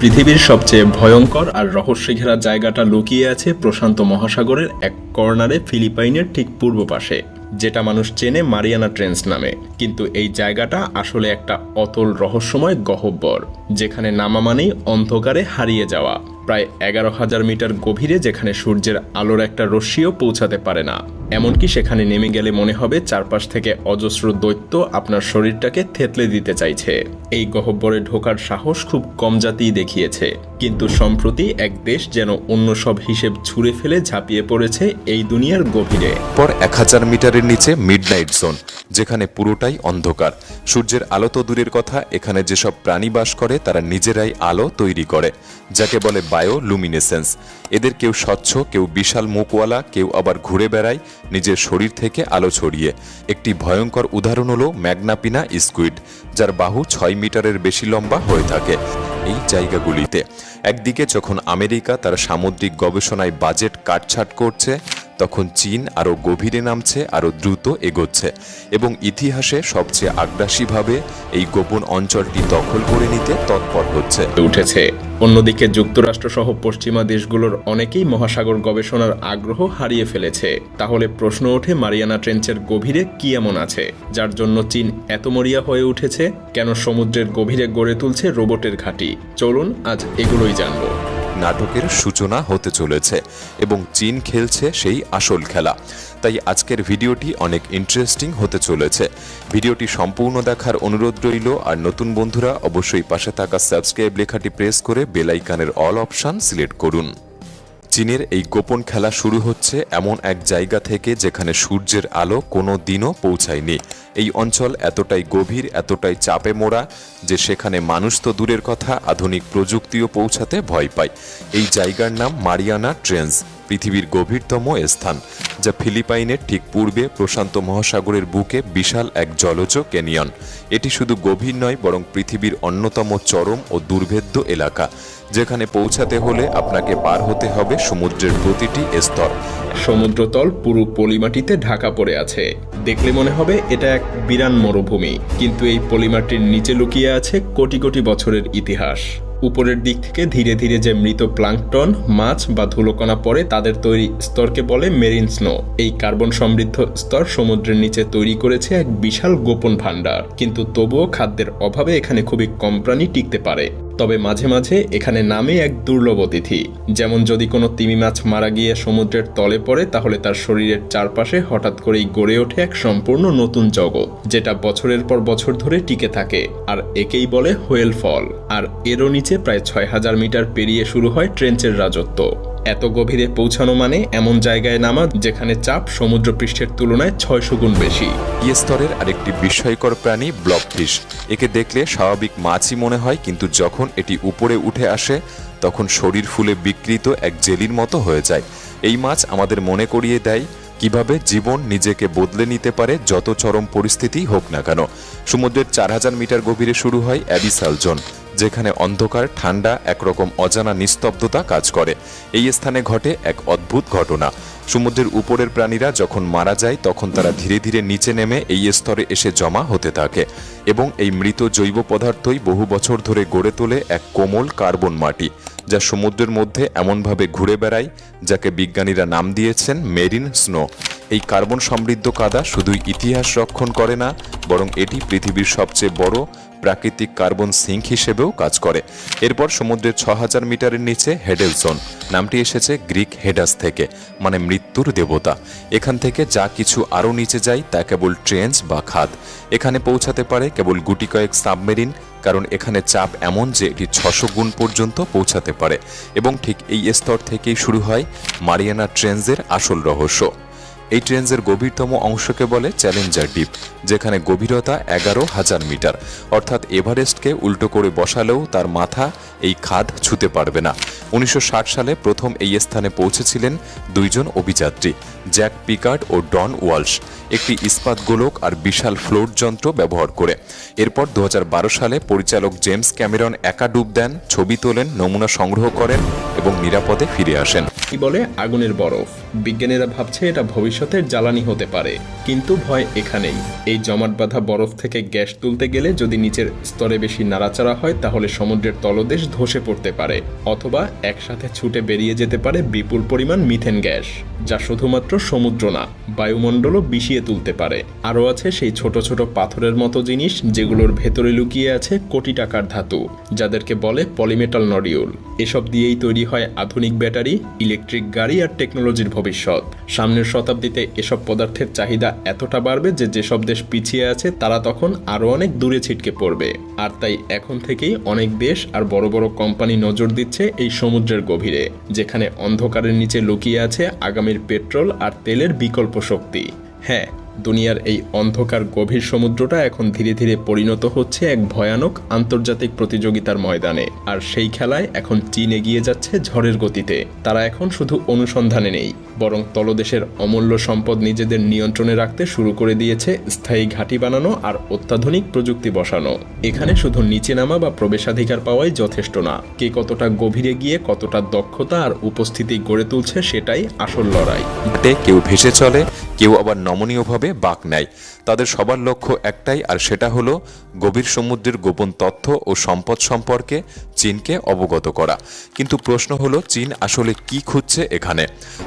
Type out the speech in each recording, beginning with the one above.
পৃথিবীর সবচেয়ে ভয়ঙ্কর আর রহস্য ঘেরা জায়গাটা লুকিয়ে আছে প্রশান্ত মহাসাগরের এক কর্নারে ফিলিপাইনের ঠিক পূর্ব পাশে। যেটা মানুষ চেনে মারিয়ানা ট্রেন্স নামে। কিন্তু এই জায়গাটা আসলে একটা অতল রহস্যময় গহব্বর, যেখানে নামা মানেই অন্ধকারে হারিয়ে যাওয়া। প্রায় এগারো হাজার মিটার গভীরে যেখানে সূর্যের আলোর একটা রশ্মিও পৌঁছাতে পারে না। এমনকি সেখানে নেমে গেলে মনে হবে চারপাশ থেকে অজস্র দৈত্য আপনার শরীরটাকে থেতলে দিতে চাইছে। এই গহব্বরে ঢোকার সাহস খুব কম জাতিই দেখিয়েছে। কিন্তু সম্প্রতি এক দেশ যেন অন্য সব হিসেব ছুঁড়ে ফেলে ঝাঁপিয়ে পড়েছে এই দুনিয়ার গভীরে। পর এক হাজার মিটারের নিচে মিডনাইট জোন যেখানে পুরোটাই অন্ধকার। সূর্যের আলো তো দূরের কথা, এখানে যেসব প্রাণী বাস করে, তারা নিজেরাই আলো তৈরি করে, যাকে বলে বায়ো লুমিনেসেন্স এদের কেউ স্বচ্ছ, কেউ বিশাল মুখওয়ালা, কেউ আবার ঘুরে বেড়ায়, নিজের শরীর থেকে আলো ছড়িয়ে। একটি ভয়ঙ্কর উদাহরণ হলো ম্যাগনাপিনা স্কুইড, যার বাহু ছয় মিটারের বেশি লম্বা হয়ে থাকে এই জায়গাগুলিতে। একদিকে যখন আমেরিকা তার সামুদ্রিক গবেষণায় বাজেট কাটছাট করছে তখন চীন আরও গভীরে নামছে, আরও দ্রুত এগোচ্ছে এবং ইতিহাসে সবচেয়ে আগ্রাসীভাবে এই গোপন অঞ্চলটি দখল করে নিতে তৎপর হচ্ছে। উঠেছে। অন্যদিকে যুক্তরাষ্ট্র সহ পশ্চিমা দেশগুলোর অনেকেই মহাসাগর গবেষণার আগ্রহ হারিয়ে ফেলেছে। তাহলে প্রশ্ন ওঠে মারিয়ানা ট্রেঞ্চের গভীরে কি এমন আছে, যার জন্য চীন এত মরিয়া হয়ে উঠেছে? কেন সমুদ্রের গভীরে গড়ে তুলছে রোবটের ঘাঁটি? চলুন আজ এগুলোই জানব। নাটকের সূচনা হতে চলেছে এবং চীন খেলছে সেই আসল খেলা। তাই আজকের ভিডিওটি অনেক ইন্টারেস্টিং হতে চলেছে। ভিডিওটি সম্পূর্ণ দেখার অনুরোধ রইল, আর নতুন বন্ধুরা অবশ্যই পাশে থাকা সাবস্ক্রাইব লেখাটি প্রেস করে বেলাইকানের অল অপশান সিলেক্ট করুন। চীনের এই গোপন খেলা শুরু হচ্ছে এমন এক জায়গা থেকে যেখানে সূর্যের আলো কোনো দিনও পৌঁছায়নি। এই অঞ্চল এতটাই গভীর, এতটাই চাপে মোড়া যে সেখানে মানুষ তো দূরের কথা, আধুনিক প্রযুক্তিও পৌঁছাতে ভয় পায়। এই জায়গার নাম মারিয়ানা ট্রেন্স। পৃথিবীর গভীরতম স্থান, যা ফিলিপাইনের ঠিক পূর্বে প্রশান্ত মহাসাগরের বুকে বিশাল এক জলজ ক্যানিয়ন। এটি শুধু গভীর নয়, বরং পৃথিবীর অন্যতম চরম ও দুর্ভেদ্য এলাকা, যেখানে পৌঁছাতে হলে আপনাকে পার হতে হবে সমুদ্রের প্রতিটি স্তর। সমুদ্রতল পুরো পলিমাটিতে ঢাকা পড়ে আছে। দেখলে মনে হবে এটা এক বিরান মরুভূমি, কিন্তু এই পলিমাটির নিচে লুকিয়ে আছে কোটি কোটি বছরের ইতিহাস। উপরের দিক থেকে ধীরে ধীরে যে মৃত প্লাঙ্কটন, মাছ বা ধুলোকণা পড়ে তাদের তৈরি স্তরকে বলে মেরিন স্নো। এই কার্বন সমৃদ্ধ স্তর সমুদ্রের নিচে তৈরি করেছে এক বিশাল গোপন ভাণ্ডার। কিন্তু তবুও খাদ্যের অভাবে এখানে খুবই কম প্রাণী টিকতে পারে। তবে মাঝে মাঝে এখানে নামে এক দুর্লভ অতিথি। যেমন যদি কোনো তিমি মাছ মারা গিয়ে সমুদ্রের তলে পড়ে, তাহলে তার শরীরের চারপাশে হঠাৎ করেই গড়ে ওঠে এক সম্পূর্ণ নতুন জগৎ, যেটা বছরের পর বছর ধরে টিকে থাকে, আর একেই বলে হোয়েল ফল। আর এরও নিচে প্রায় ছয় হাজার মিটার পেরিয়ে শুরু হয় ট্রেঞ্চের রাজত্ব। এত গভীরে পৌঁছানো মানে এমন জায়গায় নামা যেখানে চাপ সমুদ্রপৃষ্ঠের তুলনায় ছয়শো গুণ বেশি। এই স্তরের আরেকটি বিস্ময়কর প্রাণী ব্লবফিশ একে দেখলে স্বাভাবিক মাছই মনে হয়, কিন্তু যখন এটি উপরে উঠে আসে, তখন শরীর ফুলে বিকৃত এক জেলির মতো হয়ে যায়। এই মাছ আমাদের মনে করিয়ে দেয় কীভাবে জীবন নিজেকে বদলে নিতে পারে, যত চরম পরিস্থিতি হোক না কেন। সমুদ্রের চার হাজার মিটার গভীরে শুরু হয় অ্যাবিসাল জোন যেখানে অন্ধকার, ঠান্ডা, একরকম অজানা নিস্তব্ধতা কাজ করে। এই স্থানে ঘটে এক অদ্ভুত ঘটনা। সমুদ্রের উপরের প্রাণীরা যখন মারা যায়, তখন তারা ধীরে ধীরে নিচে নেমে এই স্তরে এসে জমা হতে থাকে এবং এই মৃত জৈব পদার্থই বহু বছর ধরে গড়ে তোলে এক কোমল কার্বন মাটি। যা সমুদ্রের মধ্যে এমনভাবে ঘুরে বেড়ায় যাকে বিজ্ঞানীরা নাম দিয়েছেন মেরিন স্নো। এই কার্বন সমৃদ্ধ কাদা শুধুই ইতিহাস রক্ষণ করে না, বরং এটি পৃথিবীর সবচেয়ে বড় প্রাকৃতিক কার্বন সিঙ্ক হিসেবেও কাজ করে। এরপর সমুদ্রের ছ হাজার মিটারের নিচে হেডেলসন নামটি এসেছে গ্রিক হেডাস থেকে মানে মৃত্যুর দেবতা। এখান থেকে যা কিছু আরও নিচে যায় তা কেবল ট্রেঞ্চ বা খাদ। এখানে পৌঁছাতে পারে কেবল গুটি কয়েক সাবমেরিন কারণ এখানে চাপ এমন যে এটি ছশো গুণ পর্যন্ত পৌঁছাতে পারে। এবং ঠিক এই স্তর থেকেই শুরু হয় মারিয়ানা ট্রেন্সের আসল রহস্য। এই ট্রেন্সের গভীরতম অংশকে বলে চ্যালেঞ্জার ডিপ যেখানে গভীরতা এগারো হাজার মিটার। অর্থাৎ এভারেস্টকে উল্টো করে বসালেও তার মাথা এই খাদ ছুতে পারবে না। উনিশশো ষাট সালে প্রথম এই স্থানে পৌঁছেছিলেন দুইজন অভিযাত্রী, জ্যাক পিকার্ড ও ডন ওয়ালশ। একটি ইস্পাত গোলক আর বিশাল ফ্লোট যন্ত্র ব্যবহার করে। এরপর দু হাজার বারো সালে পরিচালক জেমস ক্যামেরন একা ডুব দেন, ছবি তোলেন, নমুনা সংগ্রহ করেন এবং নিরাপদে ফিরে আসেন। কি বলে আগুনের বরফ। বিজ্ঞানীরা ভাবছে এটা ভবিষ্যতের জ্বালানি হতে পারে। কিন্তু ভয় এখানেই। এই জমাট বাঁধা বরফ থেকে গ্যাস তুলতে গেলে যদি নিচের স্তরে বেশি নাড়াচাড়া হয়, তাহলে সমুদ্রের তলদেশ ধসে পড়তে পারে। অথবা একসাথে ছুটে বেরিয়ে যেতে পারে বিপুল পরিমাণ মিথেন গ্যাস, যা শুধুমাত্র সমুদ্র না, বায়ুমণ্ডলও বিষিয়ে তুলতে পারে। আরও আছে সেই ছোট ছোট পাথরের মতো জিনিস, যেগুলোর ভেতরে লুকিয়ে আছে কোটি টাকার ধাতু, যাদেরকে বলে পলিমেটাল নডিউল। এসব দিয়েই তৈরি হয় আধুনিক ব্যাটারি ইলেকট্রিক গাড়ি আর টেকনোলজির ভবিষ্যৎ। সামনের শতাব্দীতে এসব পদার্থের চাহিদা এতটা বাড়বে যে যেসব দেশ পিছিয়ে আছে, তারা তখন আরও অনেক দূরে ছিটকে পড়বে। আর তাই এখন থেকেই অনেক দেশ আর বড় বড় কোম্পানি নজর দিচ্ছে এই সমুদ্রের গভীরে, যেখানে অন্ধকারের নিচে লুকিয়ে আছে আগামীর পেট্রোল আর তেলের বিকল্প শক্তি। হ্যাঁ দুনিয়ার এই অন্ধকার গভীর সমুদ্রটা এখন ধীরে ধীরে পরিণত হচ্ছে এক ভয়ানক আন্তর্জাতিক প্রতিযোগিতার ময়দানে। আর সেই খেলায় এখন চীন এগিয়ে যাচ্ছে ঝড়ের গতিতে। তারা এখন শুধু অনুসন্ধানে নেই, বরং তলদেশের অমূল্য সম্পদ নিজেদের নিয়ন্ত্রণে রাখতে শুরু করে দিয়েছে স্থায়ী ঘাঁটি বানানো আর অত্যাধুনিক প্রযুক্তি বসানো। এখানে শুধু নিচে নামা বা প্রবেশাধিকার পাওয়াই যথেষ্ট না। কে কতটা গভীরে গিয়ে কতটা দক্ষতা আর উপস্থিতি গড়ে তুলছে সেটাই আসল লড়াই। কেউ ভেসে চলে কেউ আবার নমনীয়ভাবে বাঁক নেয়। তাদের সবার লক্ষ্য একটাই, আর সেটা হলো গভীর সমুদ্রের গোপন তথ্য ও সম্পদ সম্পর্কে চীনকে অবগত করা। কিন্তু প্রশ্ন হলো, চীন আসলে কি খুঁজছে এখানে?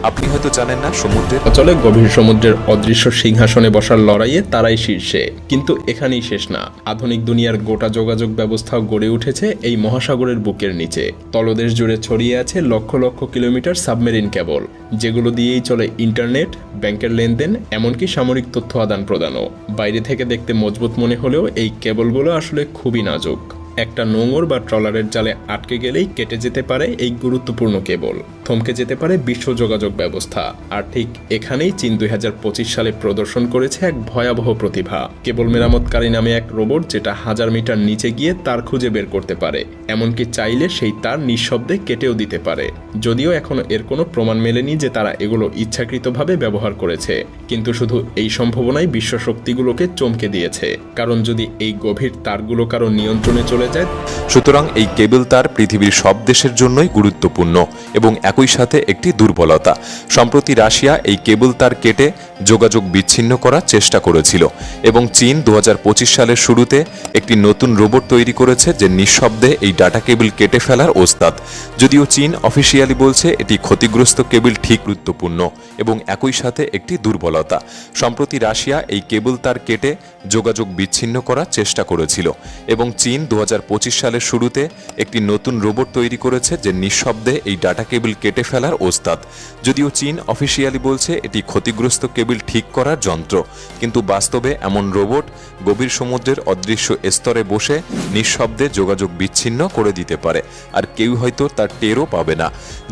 আপনি হয়তো জানেন না, সমুদ্রের অচলে গভীর সমুদ্রের অদৃশ্য সিংহাসনে বসার লড়াইয়ে তারাই শীর্ষে। কিন্তু এখানেই শেষ না। আধুনিক দুনিয়ার গোটা যোগাযোগ ব্যবস্থাও গড়ে উঠেছে এই মহাসাগরের বুকের নিচে। তলদেশ জুড়ে ছড়িয়ে আছে lakh lakh kilometre submarine cable, যেগুলো দিয়েই চলে ইন্টারনেট, ব্যাংকের লেনদেন এমনকি সামরিক তথ্য আদান প্রদানও। বাইরে থেকে দেখতে মজবুত মনে হলেও এই কেবলগুলো আসলে খুবই নাজুক। একটা নোঙর বা ট্রলারের জালে আটকে গেলেই কেটে যেতে পারে এই গুরুত্বপূর্ণ কেবল। থমকে যেতে পারে বিশ্ব যোগাযোগ ব্যবস্থা। আর ঠিক এখানেই চীন দুই হাজার পঁচিশ সালে প্রদর্শন করেছে এক ভয়াবহ প্রতিভা। কেবল মেরামতকারী নামে এক রোবট যেটা হাজার মিটার নিচে গিয়ে তার খুঁজে বের করতে পারে। এমনকি চাইলে সেই তার নিঃশব্দে কেটেও দিতে পারে। যদিও এখনও এর কোনো প্রমাণ মেলেনি যে তারা এগুলো ইচ্ছাকৃতভাবে ব্যবহার করেছে। কিন্তু শুধু এই সম্ভাবনাই বিশ্ব শক্তিগুলোকে চমকে দিয়েছে। কারণ যদি এই গভীর তারগুলো কারও নিয়ন্ত্রণে চলে যায়, সুতরাং এই কেবল তার পৃথিবীর সব দেশের জন্যই গুরুত্বপূর্ণ এবং একই সাথে একটি দুর্বলতা। সম্প্রতি রাশিয়া এই কেবল তার কেটে যোগাযোগ বিচ্ছিন্ন করার চেষ্টা করেছিল এবং চীন দু হাজার পঁচিশ সালের শুরুতে একটি নতুন রোবট তৈরি করেছে যে নিঃশব্দে এই ডাটা কেবল কেটে ফেলার ওস্তাদ। যদিও চীন অফিসিয়ালি বলছে এটি ক্ষতিগ্রস্ত কেবল ঠিক গুরুত্বপূর্ণ এবং একই সাথে একটি দুর্বলতা। সম্প্রতি রাশিয়া এই কেবল তার কেটে যোগাযোগ বিচ্ছিন্ন করার চেষ্টা করেছিল এবং চীন দু হাজার পঁচিশ সালের শুরুতে একটি নতুন রোবট তৈরি করেছে যে নিঃশব্দে এই ডাটা কেবল কেটে ফেলার ওস্তাদ। যদিও চীন অফিসিয়ালি বলছে এটি ক্ষতিগ্রস্ত কেবল ঠিক করার যন্ত্র, কিন্তু বাস্তবে এমন রোবট গভীর সমুদ্রের অদৃশ্য স্তরে বসে নিঃশব্দে যোগাযোগ বিচ্ছিন্ন করে দিতে পারে, আর কেউ হয়তো তার টেরও পাবে না।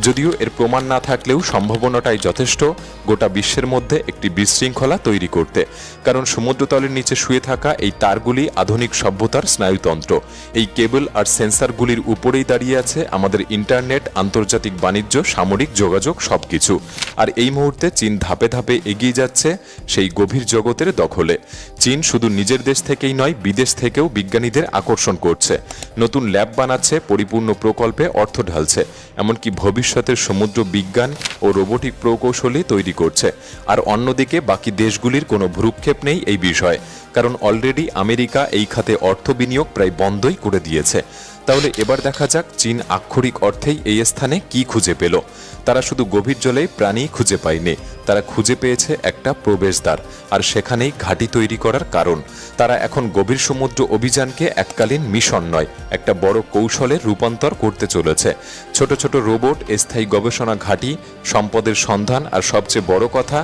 যদিও এর প্রমাণ না থাকলেও সম্ভাবনাটাই যথেষ্ট গোটা বিশ্বের মধ্যে একটি বিশৃঙ্খলা তৈরি করতে, কারণ সমুদ্রতলের নিচে শুয়ে থাকা এই তারগুলি আধুনিক সভ্যতার স্নায়ুতন্ত্র। এই কেবল আর সেন্সারগুলির উপরেই দাঁড়িয়ে আছে আমাদের ইন্টারনেট, আন্তর্জাতিক বাণিজ্য সামরিক যোগাযোগ সবকিছু। আর এই মুহূর্তে চীন ধাপে ধাপে এগিয়ে যাচ্ছে সেই গভীর জগতের দখলে। চীন শুধু নিজের দেশ থেকেই নয়, বিদেশ থেকেও বিজ্ঞানীদের আকর্ষণ করছে। নতুন ল্যাব বানাচ্ছে, পরিপূর্ণ প্রকল্পে অর্থ ঢালছে। এমনকি ভবিষ্যতের সমুদ্র বিজ্ঞান ও রোবোটিক প্রকৌশলী তৈরি করছে। আর অন্যদিকে বাকি দেশগুলির কোনো ভ্রুক্ষেপ নেই এই বিষয়ে। কারণ অলরেডি আমেরিকা এই খাতে অর্থ বিনিয়োগ প্রায় বন্ধই করে দিয়েছে। তাহলে এবার দেখা যাক চীন আক্ষরিক অর্থেই এই স্থানে কি খুঁজে পেল। তারা শুধু গভীর জলেই প্রাণী খুঁজে পায়নি, তারা খুঁজে পেয়েছে একটা প্রবেশদ্বার আর সেখানেই ঘাঁটি তৈরি করার কারণ। তারা এখন গভীর সমুদ্র অভিযানকে এককালীন মিশন নয়, একটা বড় কৌশলে রূপান্তর করতে চলেছে। ছোট ছোট রোবট, স্থায়ী গবেষণা ঘাঁটি, সম্পদের সন্ধান আর সবচেয়ে বড় কথা,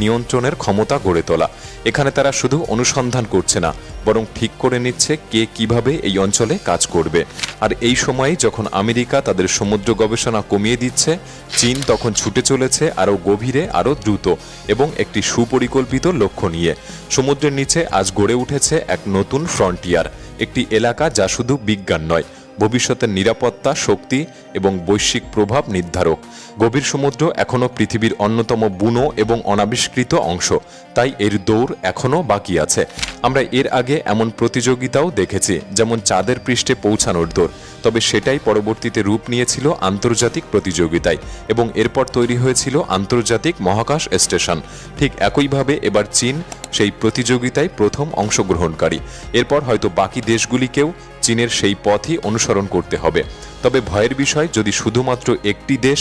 নিয়ন্ত্রণের ক্ষমতা গড়ে তোলা। এখানে তারা শুধু অনুসন্ধান করছে না, বরং ঠিক করে নিচ্ছে কে কীভাবে এই অঞ্চলে কাজ করবে। আর এই সময়ে যখন আমেরিকা তাদের সমুদ্র গবেষণা কমিয়ে দিচ্ছে, চীন তখন ছুটে চলেছে আরও গভীরে, আরও দ্রুত এবং একটি সুপরিকল্পিত লক্ষ্য নিয়ে। সমুদ্রের নিচে আজ গড়ে উঠেছে এক নতুন ফ্রন্টিয়ার, একটি এলাকা যা শুধু বিজ্ঞান নয় ভবিষ্যতের নিরাপত্তা, শক্তি এবং বৈশ্বিক প্রভাব নির্ধারক। গভীর সমুদ্র এখনও পৃথিবীর অন্যতম বুনো এবং অনাবিষ্কৃত অংশ। তাই এর দৌড় এখনও বাকি আছে। আমরা এর আগে এমন প্রতিযোগিতাও দেখেছি, যেমন চাঁদের পৃষ্ঠে পৌঁছানোর দৌড়। তবে সেটাই পরবর্তীতে রূপ নিয়েছিল আন্তর্জাতিক প্রতিযোগিতায় এবং এরপর তৈরি হয়েছিল আন্তর্জাতিক মহাকাশ স্টেশন। ঠিক একইভাবে এবার চীন সেই প্রতিযোগিতায় প্রথম অংশগ্রহণকারী। এরপর হয়তো বাকি দেশগুলিকেও চীনের সেই পথই অনুসরণ করতে হবে। তবে ভয়ের বিষয়, যদি শুধুমাত্র একটি দেশ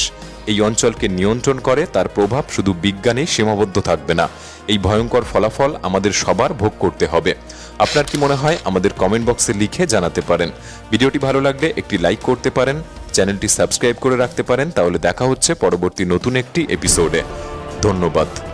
এই অঞ্চলকে নিয়ন্ত্রণ করে, তার প্রভাব শুধু বিজ্ঞানেই সীমাবদ্ধ থাকবে না। এই ভয়ঙ্কর ফলাফল আমাদের সবার ভোগ করতে হবে। আপনার কি মনে হয়, আমাদের কমেন্ট বক্সে লিখে জানাতে পারেন। ভিডিওটি ভালো লাগলে একটি লাইক করতে পারেন, চ্যানেলটি সাবস্ক্রাইব করে রাখতে পারেন, তাহলে দেখা হচ্ছে পরবর্তী নতুন একটি এপিসোডে ধন্যবাদ।